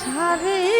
সারে